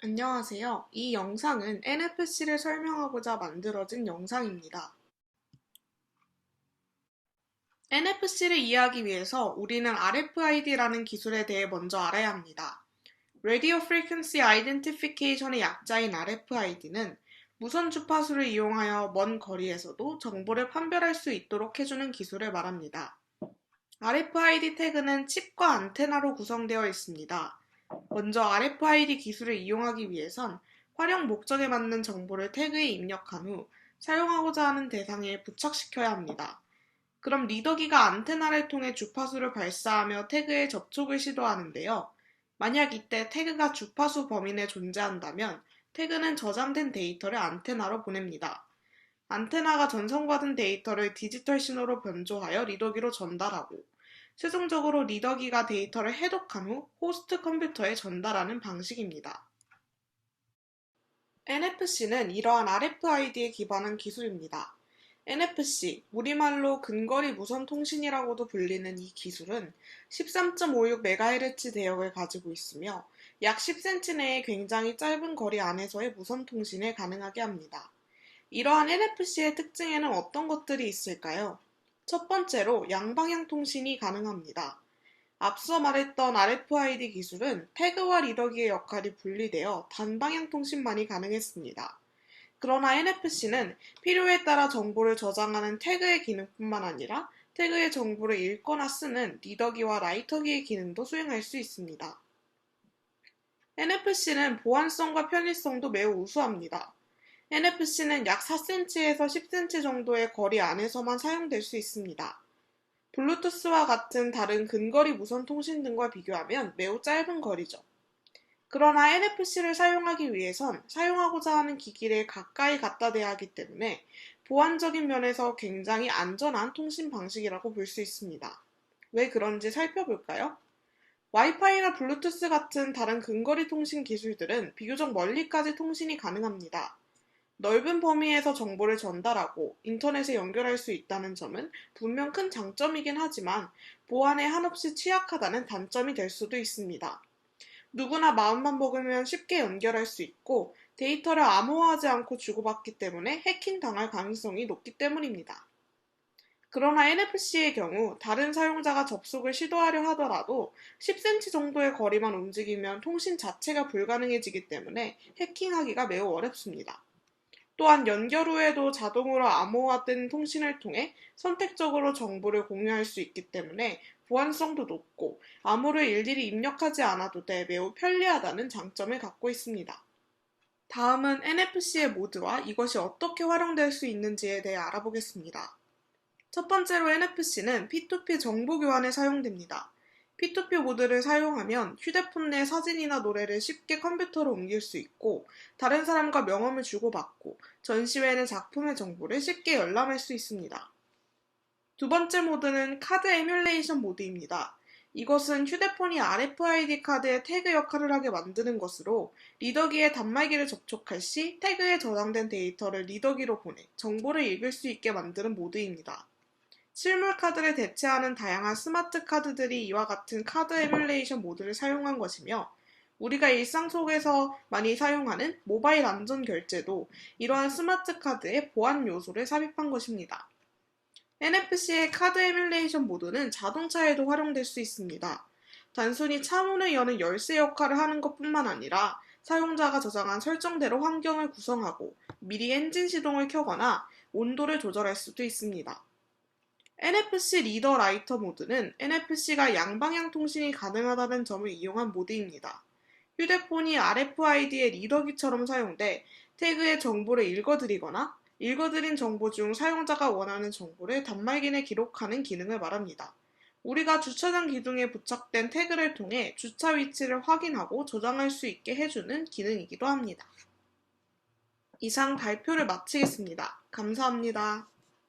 안녕하세요. 이 영상은 NFC를 설명하고자 만들어진 영상입니다. NFC를 이해하기 위해서 우리는 RFID라는 기술에 대해 먼저 알아야 합니다. Radio Frequency Identification의 약자인 RFID는 무선 주파수를 이용하여 먼 거리에서도 정보를 판별할 수 있도록 해주는 기술을 말합니다. RFID 태그는 칩과 안테나로 구성되어 있습니다. 먼저 RFID 기술을 이용하기 위해선 활용 목적에 맞는 정보를 태그에 입력한 후 사용하고자 하는 대상에 부착시켜야 합니다. 그럼 리더기가 안테나를 통해 주파수를 발사하며 태그에 접촉을 시도하는데요. 만약 이때 태그가 주파수 범위 내 존재한다면 태그는 저장된 데이터를 안테나로 보냅니다. 안테나가 전송받은 데이터를 디지털 신호로 변조하여 리더기로 전달하고 최종적으로 리더기가 데이터를 해독한 후 호스트 컴퓨터에 전달하는 방식입니다. NFC는 이러한 RFID에 기반한 기술입니다. NFC, 우리말로 근거리 무선 통신이라고도 불리는 이 기술은 13.56MHz 대역을 가지고 있으며 약 10cm 내의 굉장히 짧은 거리 안에서의 무선 통신을 가능하게 합니다. 이러한 NFC의 특징에는 어떤 것들이 있을까요? 첫 번째로 양방향 통신이 가능합니다. 앞서 말했던 RFID 기술은 태그와 리더기의 역할이 분리되어 단방향 통신만이 가능했습니다. 그러나 NFC는 필요에 따라 정보를 저장하는 태그의 기능뿐만 아니라 태그의 정보를 읽거나 쓰는 리더기와 라이터기의 기능도 수행할 수 있습니다. NFC는 보안성과 편의성도 매우 우수합니다. NFC는 약 4cm에서 10cm 정도의 거리 안에서만 사용될 수 있습니다. 블루투스와 같은 다른 근거리 무선 통신 등과 비교하면 매우 짧은 거리죠. 그러나 NFC를 사용하기 위해선 사용하고자 하는 기기를 가까이 갖다 대야 하기 때문에 보안적인 면에서 굉장히 안전한 통신 방식이라고 볼 수 있습니다. 왜 그런지 살펴볼까요? 와이파이나 블루투스 같은 다른 근거리 통신 기술들은 비교적 멀리까지 통신이 가능합니다. 넓은 범위에서 정보를 전달하고 인터넷에 연결할 수 있다는 점은 분명 큰 장점이긴 하지만 보안에 한없이 취약하다는 단점이 될 수도 있습니다. 누구나 마음만 먹으면 쉽게 연결할 수 있고 데이터를 암호화하지 않고 주고받기 때문에 해킹 당할 가능성이 높기 때문입니다. 그러나 NFC의 경우 다른 사용자가 접속을 시도하려 하더라도 10cm 정도의 거리만 움직이면 통신 자체가 불가능해지기 때문에 해킹하기가 매우 어렵습니다. 또한 연결 후에도 자동으로 암호화된 통신을 통해 선택적으로 정보를 공유할 수 있기 때문에 보안성도 높고 암호를 일일이 입력하지 않아도 돼 매우 편리하다는 장점을 갖고 있습니다. 다음은 NFC의 모드와 이것이 어떻게 활용될 수 있는지에 대해 알아보겠습니다. 첫 번째로 NFC는 P2P 정보 교환에 사용됩니다. P2P 모드를 사용하면 휴대폰 내 사진이나 노래를 쉽게 컴퓨터로 옮길 수 있고 다른 사람과 명함을 주고받고 전시회에는 작품의 정보를 쉽게 열람할 수 있습니다. 두 번째 모드는 카드 에뮬레이션 모드입니다. 이것은 휴대폰이 RFID 카드의 태그 역할을 하게 만드는 것으로 리더기에 단말기를 접촉할 시 태그에 저장된 데이터를 리더기로 보내 정보를 읽을 수 있게 만드는 모드입니다. 실물 카드를 대체하는 다양한 스마트 카드들이 이와 같은 카드 에뮬레이션 모드를 사용한 것이며 우리가 일상 속에서 많이 사용하는 모바일 안전 결제도 이러한 스마트 카드의 보안 요소를 삽입한 것입니다. NFC의 카드 에뮬레이션 모드는 자동차에도 활용될 수 있습니다. 단순히 차문을 여는 열쇠 역할을 하는 것 뿐만 아니라 사용자가 저장한 설정대로 환경을 구성하고 미리 엔진 시동을 켜거나 온도를 조절할 수도 있습니다. NFC 리더 라이터 모드는 NFC가 양방향 통신이 가능하다는 점을 이용한 모드입니다. 휴대폰이 RFID의 리더기처럼 사용돼 태그의 정보를 읽어드리거나 읽어드린 정보 중 사용자가 원하는 정보를 단말기 내 기록하는 기능을 말합니다. 우리가 주차장 기둥에 부착된 태그를 통해 주차 위치를 확인하고 저장할 수 있게 해주는 기능이기도 합니다. 이상 발표를 마치겠습니다. 감사합니다.